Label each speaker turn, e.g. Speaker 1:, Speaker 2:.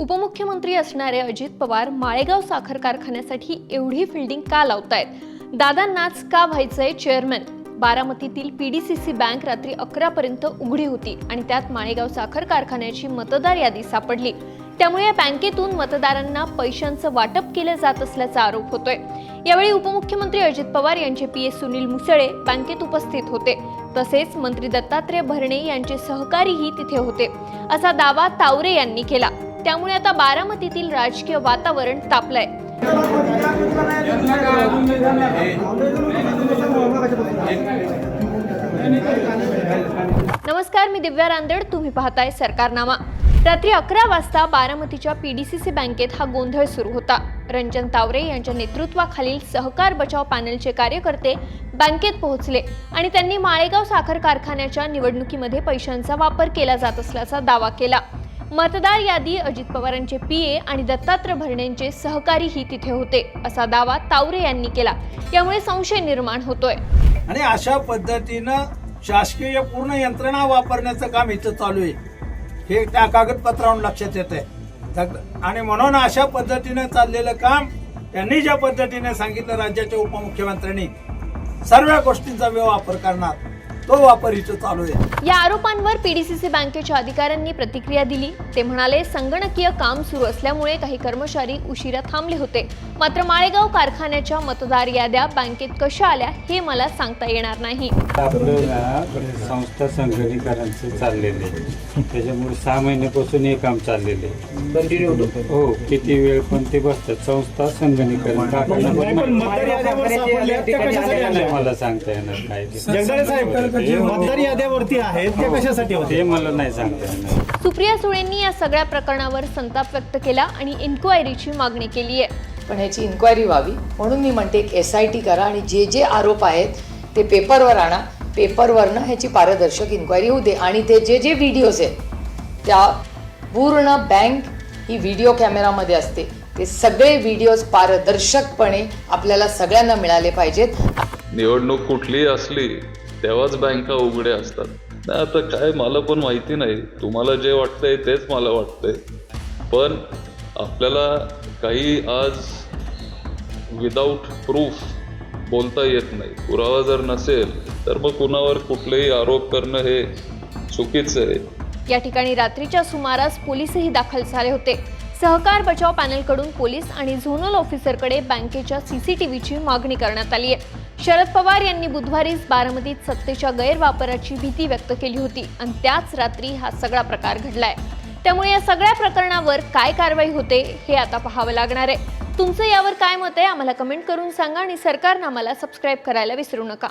Speaker 1: उपमुख्यमंत्री असणारे अजित पवार माळेगाव साखर कारखान्यासाठी एवढी फिल्डिंग का लावतायत? दादांनाच का व्हायचंय चेअरमॅन बारामतीतील पीडीसीसी बँक रात्री अकरा पर्यंत उघडी होती आणि त्यात माळेगाव साखर कारखान्याची मतदार यादी सापडली. त्यामुळे या बँकेतून मतदारांना पैशांचं वाटप केलं जात असल्याचा आरोप होतोय. यावेळी उपमुख्यमंत्री अजित पवार यांचे पी. एस सुनील मुसळे बँकेत उपस्थित होते. तसेच मंत्री दत्तात्रय भरणे यांचे सहकारीही तिथे होते. असा दावा तावरे यांनी केला. त्यामुळे आता बारामतीतील राजकीय वातावरण तापलंय. नमस्कार मी दिव्या रांदेड. तुम्ही पाहताय सरकारनामा. रात्री अकरा वाजता बारामतीच्या पीडीसीसी बँकेत हा गोंधळ सुरू होता. रंजन तावरे यांच्या नेतृत्वाखालील सहकार बचाव पॅनलचे कार्यकर्ते बँकेत पोहोचले आणि त्यांनी माळेगाव साखर कारखान्याच्या निवडणुकीमध्ये पैशांचा वापर केला जात असल्याचा दावा केला. मतदार यादी अजित पवारांचे पीए आणि दत्तात्रय भरणेंचे सहकारीही तिथे होते असा दावा तावरे यांनी केला. यामुळे संशय निर्माण होतोय.
Speaker 2: आणि अशा पद्धतीनं शासकीय पूर्ण यंत्रणा वापरण्याचं काम इथं चालू आहे. हे त्या कागदपत्रावरून लक्षात येत आहे आणि म्हणून अशा पद्धतीनं चाललेलं काम त्यांनी ज्या पद्धतीने सांगितलं राज्याच्या उपमुख्यमंत्र्यांनी सर्व गोष्टींचा वापर करणार. तो वापर इथं चालू आहे.
Speaker 1: या आरोपांवर पीडीसीसी बँकेच्या अधिकाऱ्यांनी प्रतिक्रिया दिली. ते म्हणाले संगणकीय काम सुरू असल्यामुळे काही कर्मचारी उशिरा थांबले होते. मात्र माळेगाव कारखान्याच्या मतदार याद्या बँकेत कशा आल्या हे मला सांगता येणार नाही.
Speaker 3: आपलं संस्था संगणीकरांचं चाललेलं. आहे त्याच्यामुळे सहा महिन्यापासून हे काम चाललेलं. आहे हो किती वेळ पण ते बसतात. संस्था संगणीकरण कारखाना? मला सांगता येणार काय ते.
Speaker 4: जगदाळे साहेब मतदार याद्यावरती आहेत त्या कशासाठी होते
Speaker 3: ते मला नाही सांगता येणार.
Speaker 1: सुप्रिया सुळेंनी या सगळ्या प्रकरणावर संताप व्यक्त केला आणि इन्क्वायरीची मागणी केली आहे.
Speaker 5: पण ह्याची इन्क्वायरी व्हावी म्हणून मी म्हणते एक एस आय टी करा आणि जे जे आरोप आहेत ते पेपरवर आणा. पेपरवरनं ह्याची पारदर्शक इन्क्वायरी होऊ दे. आणि ते जे जे व्हिडिओज आहेत त्या पूर्ण बँक ही व्हिडिओ कॅमेरामध्ये असते. ते सगळे व्हिडिओज पारदर्शकपणे आपल्याला सगळ्यांना मिळाले पाहिजेत.
Speaker 6: निवडणूक कुठलीही असली तेव्हाच बँका उघड्या असतात. नाही आता काय मला पण माहिती नाही. तुम्हाला जे वाटतंय तेच मला वाटतंय. पण आपल्याला काही आज विदाऊट प्रूफ बोलता येत नाही. पुरावा जर नसेल तर मग कुणावर कुठलेही आरोप करणं हे चुकीचं आहे.
Speaker 1: या ठिकाणी रात्रीच्या सुमारास पोलीसही दाखल झाले होते. सहकार बचाव पॅनलकडून पोलीस आणि झोनल ऑफिसरकडे बँकेच्या सीसीटीव्हीची मागणी करण्यात आली आहे. शरद पवार यांनी बुधवारीच बारामतीत सत्तेच्या गैरवापराची भीती व्यक्त केली होती आणि त्याच रात्री हा सगळा प्रकार घडलाय. त्यामुळे या सगळ्या प्रकरणावर काय कारवाई होते हे आता पाहावं लागणार आहे. तुमचं यावर काय मत आहे? आम्हाला कमेंट करून सांगा आणि सरकारनं आम्हाला सबस्क्राईब करायला विसरू नका.